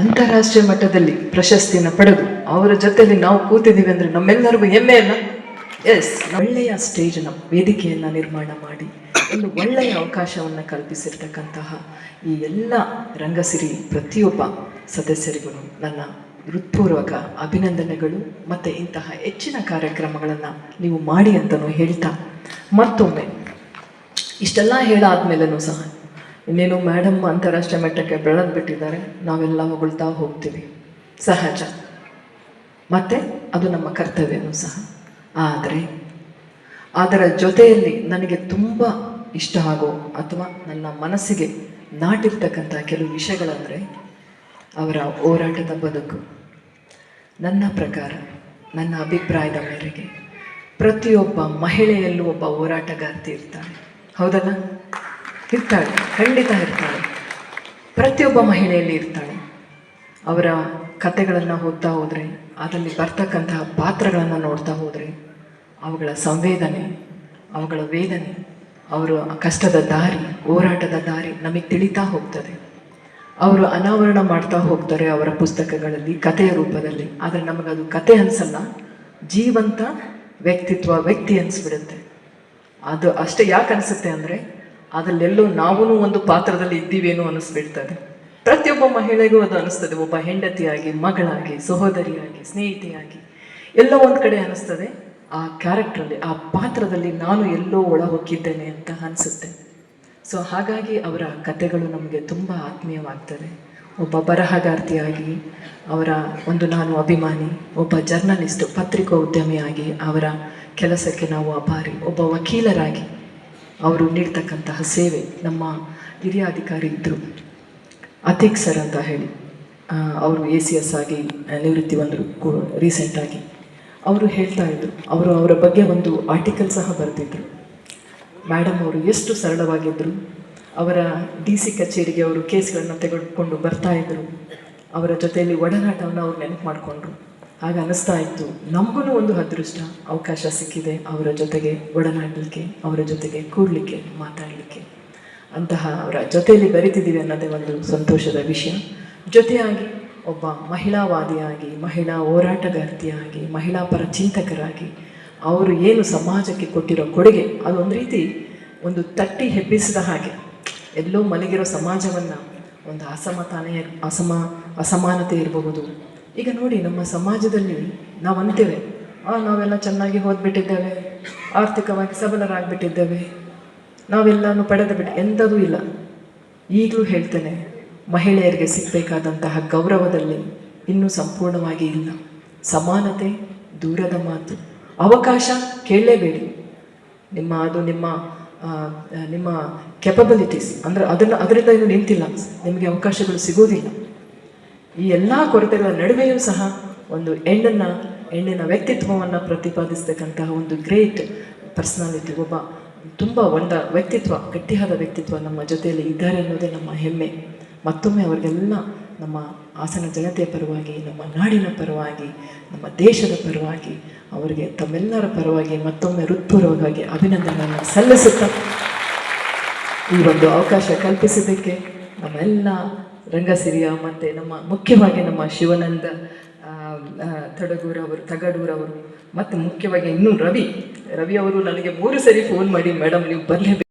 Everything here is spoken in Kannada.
ಅಂತಾರಾಷ್ಟ್ರೀಯ ಮಟ್ಟದಲ್ಲಿ ಪ್ರಶಸ್ತಿಯನ್ನು ಪಡೆದು ಅವರ ಜೊತೆಯಲ್ಲಿ ನಾವು ಕೂತಿದ್ದೀವಿ ಅಂದರೆ ನಮ್ಮೆಲ್ಲರಿಗೂ ಹೆಮ್ಮೆ ಅಲ್ಲ ಎಸ್ ಒಳ್ಳೆಯ ಸ್ಟೇಜನ್ನು ವೇದಿಕೆಯನ್ನು ನಿರ್ಮಾಣ ಮಾಡಿ, ಒಂದು ಒಳ್ಳೆಯ ಅವಕಾಶವನ್ನು ಕಲ್ಪಿಸಿರ್ತಕ್ಕಂತಹ ಈ ಎಲ್ಲ ರಂಗಸಿರಿ ಪ್ರತಿಯೊಬ್ಬ ಸದಸ್ಯರಿಗೂ ನನ್ನ ಹೃತ್ಪೂರ್ವಕ ಅಭಿನಂದನೆಗಳು ಮತ್ತು ಇಂತಹ ಹೆಚ್ಚಿನ ಕಾರ್ಯಕ್ರಮಗಳನ್ನು ನೀವು ಮಾಡಿ ಅಂತಲೂ ಹೇಳ್ತಾ ಮತ್ತೊಮ್ಮೆ, ಇಷ್ಟೆಲ್ಲ ಹೇಳಾದ್ಮೇಲೂ ಸಹ ಇನ್ನೇನು ಮೇಡಮ್ ಅಂತಾರಾಷ್ಟ್ರೀಯ ಮಟ್ಟಕ್ಕೆ ಬೆಳೆದು ಬಿಟ್ಟಿದ್ದಾರೆ ನಾವೆಲ್ಲ ಹೊಗಳ್ತಾ ಹೋಗ್ತೀವಿ. ಸಹಜ. ಮತ್ತು ಅದು ನಮ್ಮ ಕರ್ತವ್ಯನೂ ಸಹ. ಆದರೆ, ಅದರ ಜೊತೆಯಲ್ಲಿ ನನಗೆ ತುಂಬ ಇಷ್ಟ ಆಗೋ ಅಥವಾ ನನ್ನ ಮನಸ್ಸಿಗೆ ನಾಟಿರ್ತಕ್ಕಂಥ ಕೆಲವು ವಿಷಯಗಳಂದರೆ, ಅವರ ಹೋರಾಟದ ಬದುಕು. ನನ್ನ ಪ್ರಕಾರ, ನನ್ನ ಅಭಿಪ್ರಾಯದ ಮೇರೆಗೆ ಪ್ರತಿಯೊಬ್ಬ ಮಹಿಳೆಯಲ್ಲೂ ಒಬ್ಬ ಹೋರಾಟಗಾರ್ತಿ ಇರ್ತಾರೆ ಹೌದಲ್ಲ? ಇರ್ತಾಳೆ, ಖಂಡಿತ ಇರ್ತಾಳೆ. ಪ್ರತಿಯೊಬ್ಬ ಮಹಿಳೆಯಲ್ಲಿ ಇರ್ತಾಳೆ. ಅವರ ಕತೆಗಳನ್ನು ಓದ್ತಾ ಹೋದರೆ, ಅದರಲ್ಲಿ ಬರ್ತಕ್ಕಂತಹ ಪಾತ್ರಗಳನ್ನು ನೋಡ್ತಾ ಹೋದರೆ, ಅವುಗಳ ಸಂವೇದನೆ, ಅವುಗಳ ವೇದನೆ, ಅವರ ಕಷ್ಟದ ದಾರಿ, ಹೋರಾಟದ ದಾರಿ ನಮಗೆ ತಿಳಿತಾ ಹೋಗ್ತದೆ. ಅವರು ಅನಾವರಣ ಮಾಡ್ತಾ ಹೋಗ್ತಾರೆ ಅವರ ಪುಸ್ತಕಗಳಲ್ಲಿ, ಕಥೆಯ ರೂಪದಲ್ಲಿ. ಆದರೆ ನಮಗದು ಕತೆ ಅನಿಸಲ್ಲ. ಜೀವಂತ ವ್ಯಕ್ತಿತ್ವ, ವ್ಯಕ್ತಿ ಅನಿಸ್ಬಿಡುತ್ತೆ. ಅದು ಅಷ್ಟೇ ಯಾಕೆ ಅನಿಸುತ್ತೆ ಅಂದರೆ ಅದರಲ್ಲೆಲ್ಲೋ ನಾವೂ ಒಂದು ಪಾತ್ರದಲ್ಲಿ ಇದ್ದೀವೇನೋ ಅನಿಸ್ಬಿಡ್ತದೆ ಪ್ರತಿಯೊಬ್ಬ ಮಹಿಳೆಗೂ ಅದು ಅನಿಸ್ತದೆ ಒಬ್ಬ ಹೆಂಡತಿಯಾಗಿ, ಮಗಳಾಗಿ, ಸಹೋದರಿಯಾಗಿ, ಸ್ನೇಹಿತೆಯಾಗಿ ಎಲ್ಲ ಒಂದು ಕಡೆ ಅನಿಸ್ತದೆ ಆ ಕ್ಯಾರೆಕ್ಟ್ರಲ್ಲಿ, ಆ ಪಾತ್ರದಲ್ಲಿ ನಾನು ಎಲ್ಲೋ ಒಳ ಹೊಕ್ಕಿದ್ದೇನೆ ಅಂತ ಅನಿಸುತ್ತೆ ಸೊ ಹಾಗಾಗಿ ಅವರ ಕತೆಗಳು ನಮಗೆ ತುಂಬ ಆತ್ಮೀಯವಾಗ್ತದೆ. ಒಬ್ಬ ಬರಹಗಾರ್ತಿಯಾಗಿ, ಅವರ ಒಂದು ನಾನು ಅಭಿಮಾನಿ, ಒಬ್ಬ ಜರ್ನಲಿಸ್ಟ್ ಪತ್ರಿಕೋದ್ಯಮಿಯಾಗಿ ಅವರ ಕೆಲಸಕ್ಕೆ ನಾವು ಅಭಾರಿ, ಒಬ್ಬ ವಕೀಲರಾಗಿ ಅವರು ನೀಡ್ತಕ್ಕಂತಹ ಸೇವೆ ನಮ್ಮ ಹಿರಿಯ ಅಧಿಕಾರಿ ಇದ್ದರು ಅತಿಕ್ ಸರ್ ಅಂತ ಹೇಳಿ ಅವರು ಎ ಸಿ ಎಸ್ ಆಗಿ ನಿವೃತ್ತಿ ಬಂದರು ರೀಸೆಂಟಾಗಿ ಅವರು ಹೇಳ್ತಾ ಇದ್ದರು ಅವರು ಅವರ ಬಗ್ಗೆ ಒಂದು ಆರ್ಟಿಕಲ್ ಸಹ ಬರೆದಿದ್ದರು ಮೇಡಮ್ ಅವರು ಎಷ್ಟು ಸರಳವಾಗಿದ್ದರು ಅವರ ಡಿ ಸಿ ಕಚೇರಿಗೆ ಅವರು ಕೇಸ್ಗಳನ್ನು ತೆಗೆದುಕೊಂಡು ಬರ್ತಾ ಇದ್ದರು ಅವರ ಜೊತೆಯಲ್ಲಿ ಒಡನಾಟವನ್ನು ಅವರು ನೆನಪು ಮಾಡಿಕೊಂಡ್ರು. ಆಗ ಅನ್ನಿಸ್ತಾ ಇತ್ತು. ನಮಗೂ ಒಂದು ಅದೃಷ್ಟ. ಅವಕಾಶ ಸಿಕ್ಕಿದೆ ಅವರ ಜೊತೆಗೆ, ಒಡನಾಡಲಿಕ್ಕೆ, ಅವರ ಜೊತೆಗೆ ಕೂರಲಿಕ್ಕೆ, ಮಾತಾಡಲಿಕ್ಕೆ. ಅಂತಹ ಅವರ ಜೊತೆಯಲ್ಲಿ ಬೆರಿತಿದ್ದೀವಿ ಅನ್ನೋದೇ ಒಂದು ಸಂತೋಷದ ವಿಷಯ. ಜೊತೆಯಾಗಿ ಒಬ್ಬ ಮಹಿಳಾವಾದಿಯಾಗಿ, ಮಹಿಳಾ ಹೋರಾಟಗಾರ್ತಿಯಾಗಿ, ಮಹಿಳಾ ಪರ ಚಿಂತಕರಾಗಿ ಅವರು ಏನು ಸಮಾಜಕ್ಕೆ ಕೊಟ್ಟಿರೋ ಕೊಡುಗೆ, ಅದು ಒಂದು ರೀತಿ ಒಂದು ತಟ್ಟಿ ಹೆಬ್ಬಿಸಿದ ಹಾಗೆ. ಎಲ್ಲೋ ಮಲಗಿರೋ ಸಮಾಜವನ್ನು ಒಂದು ಅಸಮತಾನೆ ಅಸಮ, ಅಸಮಾನತೆ ಇರಬಹುದು. ಈಗ ನೋಡಿ ನಮ್ಮ ಸಮಾಜದಲ್ಲಿ ನಾವು ಅಂತೇವೆ ನಾವೆಲ್ಲ ಚೆನ್ನಾಗಿ ಓದ್ಬಿಟ್ಟಿದ್ದೇವೆ. ಆರ್ಥಿಕವಾಗಿ ಸಬಲರಾಗ್ಬಿಟ್ಟಿದ್ದೇವೆ. ನಾವೆಲ್ಲನೂ ಪಡೆದ ಬಿಟ್ಟು ಎಂಥದೂ ಇಲ್ಲ. ಈಗಲೂ ಹೇಳ್ತೇನೆ, ಮಹಿಳೆಯರಿಗೆ ಸಿಗಬೇಕಾದಂತಹ ಗೌರವದಲ್ಲಿ ಇನ್ನೂ ಸಂಪೂರ್ಣವಾಗಿ ಇಲ್ಲ. ಸಮಾನತೆ ದೂರದ ಮಾತು. ಅವಕಾಶ ಕೇಳಲೇಬೇಡಿ. ನಿಮ್ಮ, ಅದು ನಿಮ್ಮ ನಿಮ್ಮ ಕೆಪಬಿಲಿಟೀಸ್ ಅಂದರೆ ಅದನ್ನು, ಅದರಿಂದ ಏನು ನಿಂತಿಲ್ಲ. ನಿಮಗೆ ಅವಕಾಶಗಳು ಸಿಗೋದಿಲ್ಲ ಈ ಎಲ್ಲ ಕೊರತೆಗಳ ನಡುವೆಯೂ ಸಹ ಒಂದು ಹೆಣ್ಣನ್ನು, ಹೆಣ್ಣಿನ ವ್ಯಕ್ತಿತ್ವವನ್ನು ಪ್ರತಿಪಾದಿಸ್ತಕ್ಕಂತಹ ಒಂದು ಗ್ರೇಟ್ ಪರ್ಸ್ನಾಲಿಟಿ ಒಬ್ಬ ತುಂಬ ಒಂದ ವ್ಯಕ್ತಿತ್ವ, ಗಟ್ಟಿಯಾದ ವ್ಯಕ್ತಿತ್ವ ನಮ್ಮ ಜೊತೆಯಲ್ಲಿ ಇದ್ದಾರೆ ಅನ್ನೋದೇ ನಮ್ಮ ಹೆಮ್ಮೆ. ಮತ್ತೊಮ್ಮೆ ಅವರಿಗೆಲ್ಲ ನಮ್ಮ ಹಾಸನ ಜನತೆಯ ಪರವಾಗಿ, ನಮ್ಮ ನಾಡಿನ ಪರವಾಗಿ, ನಮ್ಮ ದೇಶದ ಪರವಾಗಿ, ಅವರಿಗೆ ತಮ್ಮೆಲ್ಲರ ಪರವಾಗಿ, ಮತ್ತೊಮ್ಮೆ ಹೃತ್ಪೂರ್ವಕವಾಗಿ ಅಭಿನಂದನೆಯನ್ನು ಸಲ್ಲಿಸುತ್ತಾ ಈ ಒಂದು ಅವಕಾಶ ಕಲ್ಪಿಸಿದ್ದಕ್ಕೆ ನಮ್ಮೆಲ್ಲ ರಂಗಸಿರಿಯ ಮತ್ತು ನಮ್ಮ ಮುಖ್ಯವಾಗಿ ನಮ್ಮ ಶಿವಾನಂದ ತಡಗೂರವರು ತಗಡೂರವರು ಮತ್ತು ಮುಖ್ಯವಾಗಿ ಇನ್ನೂ ರವಿ ರವಿ ಅವರು ನನಗೆ ಮೂರು ಸರಿ ಫೋನ್ ಮಾಡಿ ಮೇಡಮ್ ನೀವು ಬರಲೇಬೇಕು.